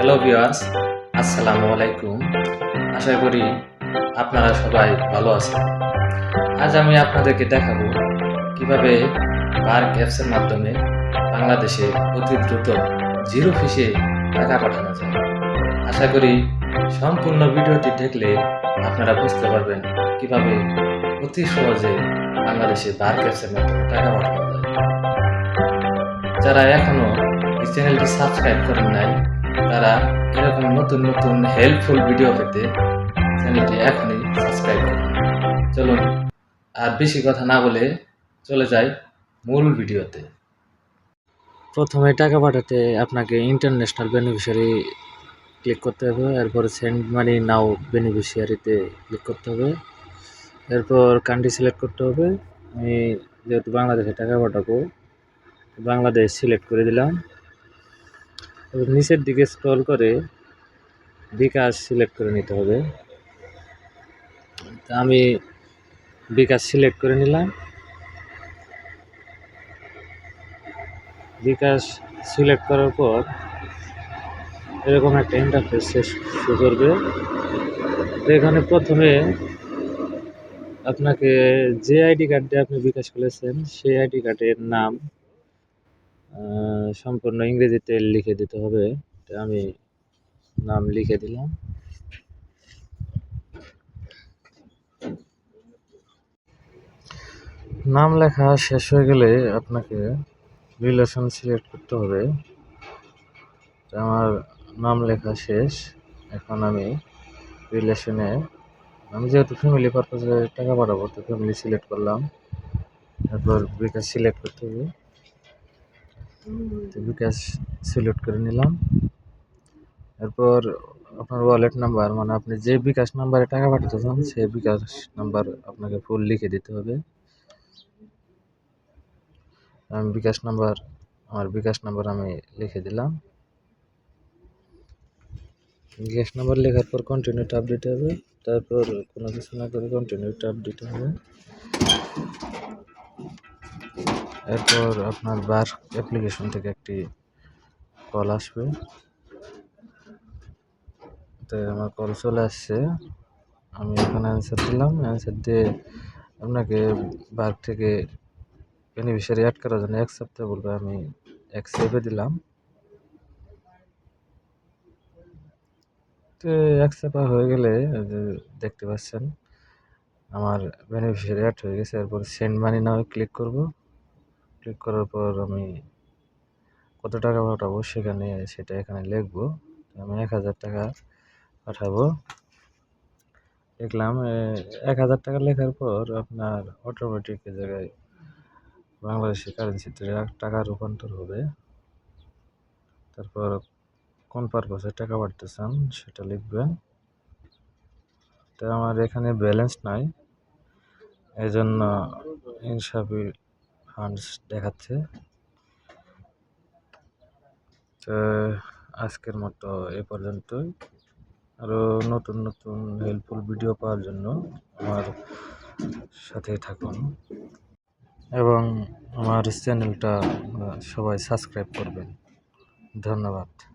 Hello viewers আসসালামু আলাইকুম আশা করি আপনারা সবাই ভালো আছেন। আজ আমি আপনাদেরকে দেখাবো কীভাবে পার্ক অ্যাপসের মাধ্যমে বাংলাদেশে অতি দ্রুত জিরো ফিসে টাকা পাঠানো যায়। আশা করি সম্পূর্ণ ভিডিওটি দেখলে আপনারা বুঝতে পারবেন কীভাবে অতি সহজে বাংলাদেশে পার্ক অ্যাপসের মাধ্যমে টাকা পাঠানো যায়। যারা এখনও এই চ্যানেলটি সাবস্ক্রাইব করেন নাই তারা এরকম নতুন নতুন হেল্পফুল ভিডিও পেতে চ্যানেলটি এখনই সাবস্ক্রাইব করুন। চলুন, আর বেশি কথা না বলে চলে যাই মূল ভিডিওতে প্রথমে টাকা পাঠাতে আপনাকে ইন্টারন্যাশনাল বেনিফিশিয়ারি ক্লিক করতে হবে, এরপর সেন্ড মানি নাও বেনিফিশিয়ারিতে ক্লিক করতে হবে, এরপর কান্ট্রি সিলেক্ট করতে হবে। আমি যেহেতু বাংলাদেশে টাকা পাঠাবো, বাংলাদেশ সিলেক্ট করে দিলাম। নিচের দিকে স্ক্রল করে বিকাশ সিলেক্ট করে নিতে হবে। আমি বিকাশ সিলেক্ট করে নিলাম। বিকাশ সিলেক্ট করার পর এরকম একটা ইন্টারফেস শুরু করবে। তো এখানে প্রথমে আপনাকে যে আইডি কার্ড দিয়ে আপনি বিকাশ খুলেছেন, সেই আইডি কার্ডের নাম সম্পূর্ণ ইংরেজিতে লিখে দিতে হবে। আমি নাম লিখে দিলাম। নাম লেখা শেষ হয়ে গেলে আপনাকে রিলেশন সিলেক্ট করতে হবে। আমার নাম লেখা শেষ। এখন আমি রিলেশনে আমি যেহেতু ফ্যামিলি পারপাসে টাকা পাঠাবো তো ফ্যামিলি সিলেক্ট করলাম। তারপর বিকাশ সিলেক্ট করতে হবে। বিকাশ সিলেক্ট করে নিলাম। এরপর আপনার ওয়ালেট নাম্বার মানে আপনি যে বিকাশ নাম্বারে টাকা পাঠাতে চান সেই বিকাশ নাম্বার আপনাকে ফুল লিখে দিতে হবে। আমি বিকাশ নাম্বার আমার বিকাশ নাম্বার আমি লিখে দিলাম। বিকাশ নাম্বার লেখার পর কন্টিনিউ ট্যাব দিতে হবে। তারপর কোনো কিছু না করে কন্টিনিউ ট্যাব দিতে হবে। এরপর আপনার বার অ্যাপ্লিকেশন থেকে একটি কল আসবে। তো আমার কল চলে আসছে। আমি এখানে অ্যান্সার দিলাম। অ্যান্সার দিয়ে আপনাকে বার থেকে বেনিফিশিয়ারি অ্যাড করার জন্য এক সপ্তাহ বলবে আমি এক সেভে দিলাম। তো এক সপ্তাহ হয়ে গেলে দেখতে পাচ্ছেন, আমার বেনিফিশিয়ারি অ্যাড হয়ে গেছে। এরপর সেন্ড মানি নাও ক্লিক করব। ক্লিক করার পর আমি কত টাকা পাঠাবো সেখানে সেটা এখানে লিখব। আমি এক হাজার টাকা পাঠাবো। দেখলাম এক হাজার টাকা লেখার পর আপনার অটোমেটিক জায়গায় বাংলাদেশি কারেন্সিতে টাকা রূপান্তর হবে। তারপর কোন পারপাসে টাকা পাঠাতে চান সেটা লিখবেন। তো আমার এখানে ব্যালেন্স নাই। এই জন্য ইনসাফি ফান্ডস দেখাচ্ছে। তো, আজকের মতো এ পর্যন্তই। আরও নতুন নতুন হেল্পফুল ভিডিও পাওয়ার জন্য আমার সাথে থাকুন। এবং আমার চ্যানেলটা সবাই সাবস্ক্রাইব করবেন। ধন্যবাদ।